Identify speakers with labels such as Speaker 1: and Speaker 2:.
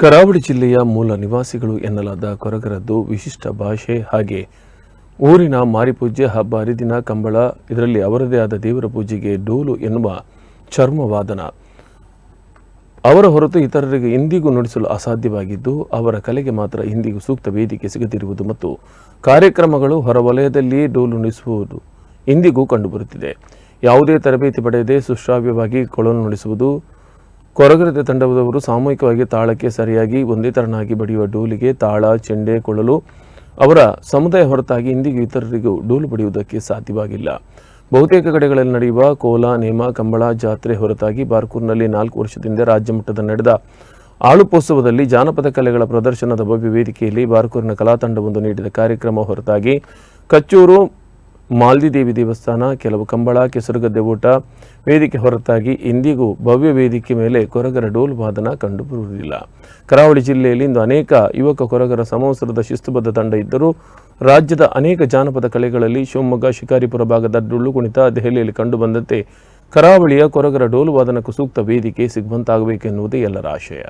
Speaker 1: ಕರಾವಳಿ ಜಿಲ್ಲೆಯ ಮೂಲ ನಿವಾಸಿಗಳು ಎನ್ನಲಾದ ಕೊರಗರದ್ದು ವಿಶಿಷ್ಟ ಭಾಷೆ ಹಾಗೆ. ಊರಿನ ಮಾರಿಪೂಜೆ ಹಬ್ಬ, ಹರಿದಿನ, ಕಂಬಳ, ಇದರಲ್ಲಿ ಅವರದೇ ಆದ ದೇವರ ಪೂಜೆಗೆ ಡೋಲು ಎನ್ನುವ ಚರ್ಮವಾದನ. ಅವರ ಹೊರತು ಇತರರಿಗೆ ಇಂದಿಗೂ ನುಡಿಸಲು ಅಸಾಧ್ಯವಾಗಿದ್ದು, ಅವರ ಕಲೆಗೆ ಮಾತ್ರ ಇಂದಿಗೂ ಸೂಕ್ತ ವೇದಿಕೆ ಸಿಗದಿರುವುದು ಮತ್ತು ಕಾರ್ಯಕ್ರಮಗಳು ಹೊರವಲಯದಲ್ಲಿ ಡೋಲು ನುಡಿಸುವುದು ಇಂದಿಗೂ ಕಂಡುಬರುತ್ತಿದೆ. ಯಾವುದೇ ತರಬೇತಿ ಪಡೆಯದೆ ಸುಶ್ರಾವ್ಯವಾಗಿ ಕೊಳಲು ನುಡಿಸುವುದು ಕೊರಗರತೆ ತಂಡದವರು ಸಾಮೂಹಿಕವಾಗಿ ತಾಳಕ್ಕೆ ಸರಿಯಾಗಿ ಒಂದೇ ತರನಾಗಿ ಬಡಿಯುವ ಡೋಲಿಗೆ ತಾಳ, ಚೆಂಡೆ, ಕೊಳಲು ಅವರ ಸಮುದಾಯ ಹೊರತಾಗಿ ಇಂದಿಗೂ ಇತರರಿಗೂ ಡೋಲು ಬಡಿಯುವುದಕ್ಕೆ ಸಾಧ್ಯವಾಗಿಲ್ಲ. ಬಹುತೇಕ ಕಡೆಗಳಲ್ಲಿ ನಡೆಯುವ ಕೋಲ, ನೇಮ, ಕಂಬಳ ಜಾತ್ರೆ ಹೊರತಾಗಿ ಬಾರ್ಕೂರ್ನಲ್ಲಿ ನಾಲ್ಕು ವರ್ಷದಿಂದ ರಾಜ್ಯ ಮಟ್ಟದ ನಡೆದ ಆಳುಪೋತ್ಸವದಲ್ಲಿ ಜಾನಪದ ಕಲೆಗಳ ಪ್ರದರ್ಶನದ ಭವ್ಯ ವೇದಿಕೆಯಲ್ಲಿ ಬಾರ್ಕೂರಿನ ಕಲಾತಂಡವೊಂದು ನೀಡಿದ ಕಾರ್ಯಕ್ರಮ ಹೊರತಾಗಿ ಕಚ್ಚೂರು ಮಾಲ್ದಿದೇವಿ ದೇವಸ್ಥಾನ, ಕೆಲವು ಕಂಬಳ, ಕೆಸರುಗದ್ದೆ ಊಟ, ವೇದಿಕೆ ಹೊರತಾಗಿ ಇಂದಿಗೂ ಭವ್ಯ ವೇದಿಕೆ ಮೇಲೆ ಕೊರಗರ ಡೋಲು ವಾದನ ಕಂಡುಬರುವುದಿಲ್ಲ ಕರಾವಳಿ ಜಿಲ್ಲೆಯಲ್ಲಿ ಇಂದು ಅನೇಕ ಯುವಕ ಕೊರಗರ ಸಮವಸ್ತ್ರದ ಶಿಸ್ತುಬದ್ಧ ತಂಡ ಇದ್ದರೂ, ರಾಜ್ಯದ ಅನೇಕ ಜಾನಪದ ಕಲೆಗಳಲ್ಲಿ ಶಿವಮೊಗ್ಗ, ಶಿಕಾರಿಪುರ ಭಾಗದ ಡೊಳ್ಳು ಕುಣಿತ ದೆಹಲಿಯಲ್ಲಿ ಕಂಡುಬಂದಂತೆ ಕರಾವಳಿಯ ಕೊರಗರ ಡೋಲು ವಾದನಕ್ಕೂ ಸೂಕ್ತ ವೇದಿಕೆ ಸಿಗುವಂತಾಗಬೇಕೆನ್ನುವುದೇ ಎಲ್ಲರ ಆಶಯ.